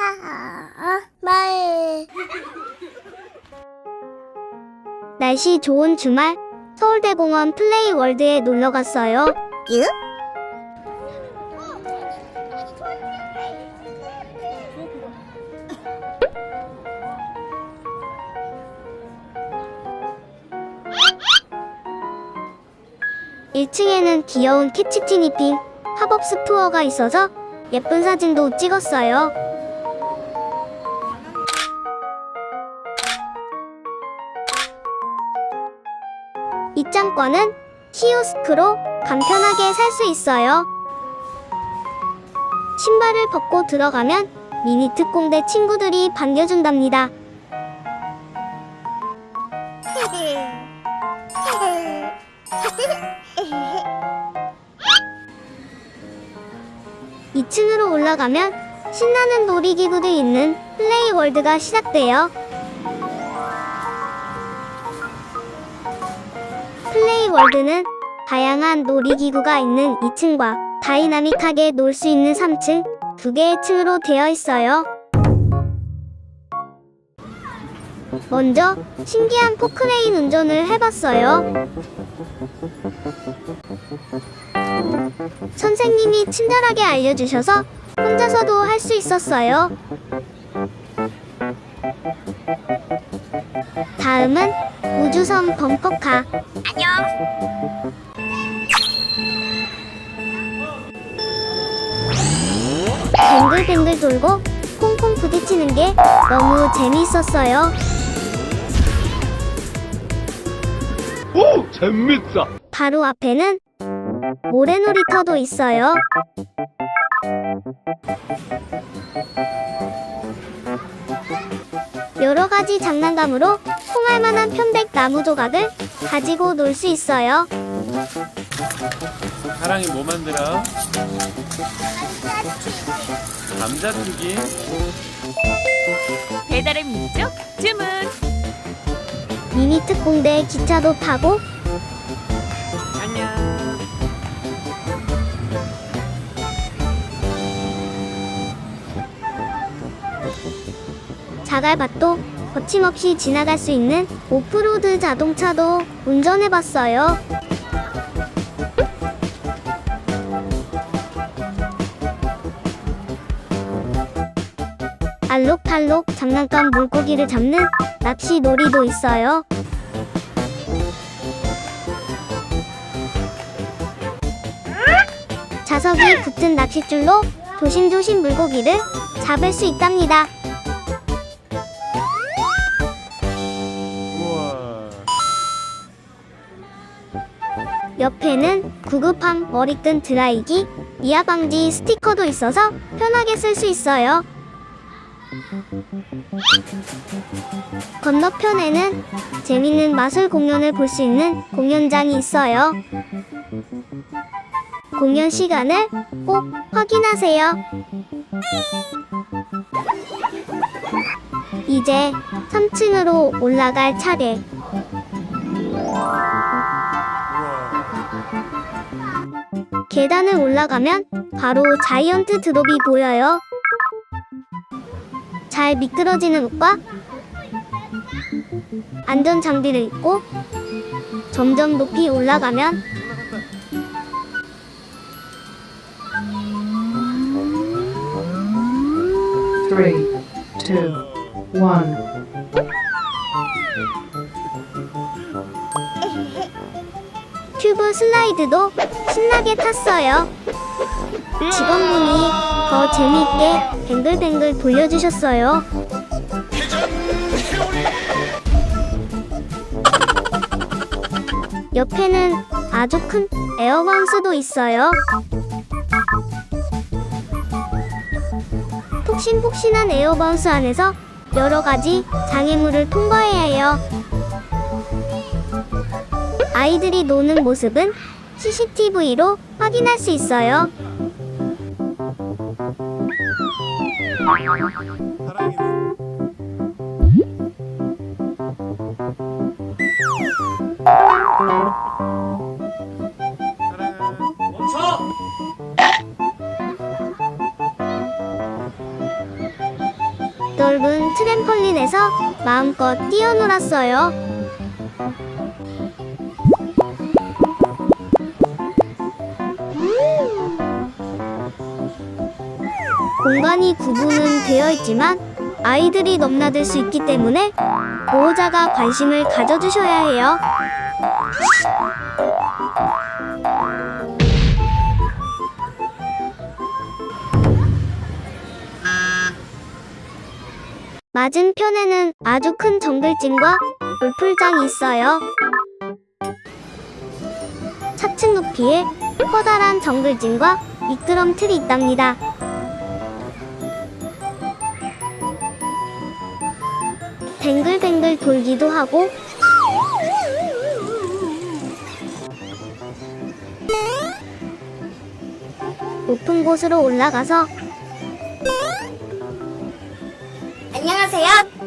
아, 아, 아, 말. 날씨 좋은 주말 서울대공원 플레이 월드에 놀러 갔어요. 유? 일층에는 귀여운 캐치티니핑 팝업 스토어가 있어서 예쁜 사진도 찍었어요. 입장권은 키오스크로 간편하게 살 수 있어요. 신발을 벗고 들어가면 미니 특공대 친구들이 반겨준답니다. 이층으로 올라가면 신나는 놀이기구들 있는 플레이월드가 시작돼요. 플레이 월드는 다양한 놀이기구가 있는 2층과 다이나믹하게 놀 수 있는 3층 두 개의 층으로 되어 있어요. 먼저 신기한 포크레인 운전을 해봤어요. 선생님이 친절하게 알려주셔서 혼자서도 할 수 있었어요. 다음은 우주선 범퍼카. 안녕. 뱅글뱅글 돌고 콩콩 부딪히는 게 너무 재미있었어요. 오 재밌다. 바로 앞에는 모래놀이터도 있어요. 여러 가지 장난감으로 통할 만한 편백 나무 조각을 가지고 놀 수 있어요. 사랑이 뭐 만들어? 감자튀김. 배달의 민족 주문 미니 특공대 기차도 타고 안녕. 자갈밭도 거침없이 지나갈 수 있는 오프로드 자동차도 운전해봤어요. 알록달록 장난감 물고기를 잡는 낚시 놀이도 있어요. 자석이 붙은 낚싯줄로 조심조심 물고기를 잡을 수 있답니다. 옆에는 구급함 머리끈 드라이기, 이하 방지 스티커도 있어서 편하게 쓸 수 있어요. 건너편에는 재밌는 마술 공연을 볼 수 있는 공연장이 있어요. 공연 시간을 꼭 확인하세요. 이제 3층으로 올라갈 차례. 계단을 올라가면 바로 자이언트 드롭이 보여요. 잘 미끄러지는 옷과 안전 장비를 입고 점점 높이 올라가면 Three. 슬라이드도 신나게 탔어요. 직원분이 더 재미있게 뱅글뱅글 돌려주셨어요. 옆에는 아주 큰 에어바운스도 있어요. 폭신폭신한 에어바운스 안에서 여러 가지 장애물을 통과해야 해요. 아이들이 노는 모습은 CCTV로 확인할 수 있어요. 넓은 트램펄린에서 마음껏 뛰어놀았어요. 공간이 구분은 되어 있지만 아이들이 넘나들 수 있기 때문에 보호자가 관심을 가져주셔야 해요. 맞은편에는 아주 큰 정글짐과 물풀장이 있어요. 차층 높이에 커다란 정글짐과 미끄럼 틀이 있답니다. 뱅글뱅글 돌기도 하고 높은 곳으로 올라가서 안녕하세요.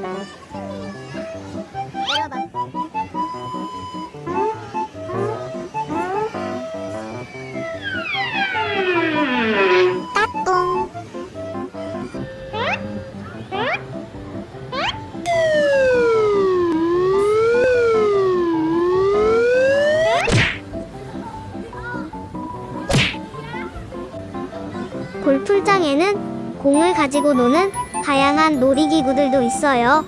가지고 노는 다양한 놀이기구들도 있어요.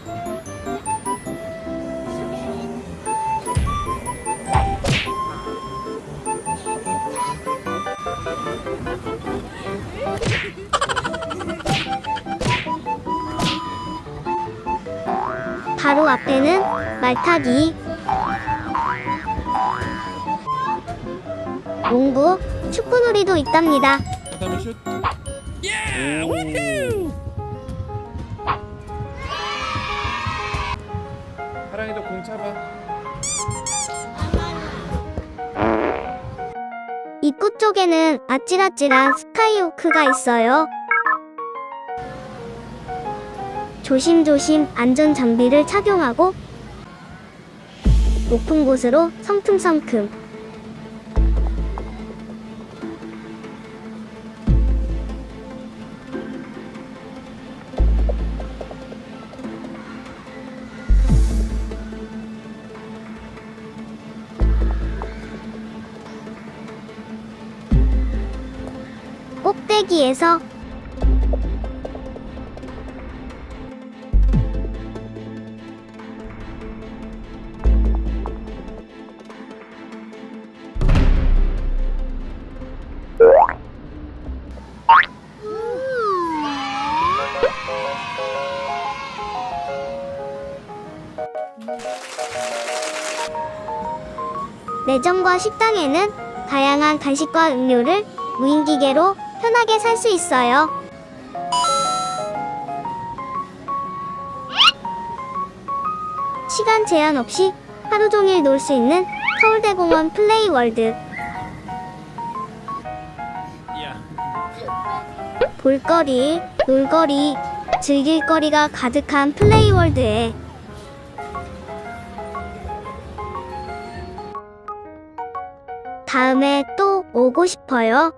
바로 앞에는 말타기, 농구, 축구놀이도 있답니다. 그 차봐. 입구 쪽에는 아찔아찔한 스카이워크가 있어요. 조심조심 안전 장비를 착용하고 높은 곳으로 성큼성큼 꼭대기에서 매점과 식당에는 다양한 간식과 음료를 무인기계로 편하게 살 수 있어요. 시간 제한 없이 하루 종일 놀 수 있는 서울대공원 플레이 월드. 야. 볼거리, 놀거리, 즐길거리가 가득한 플레이 월드에 다음에 또 오고 싶어요.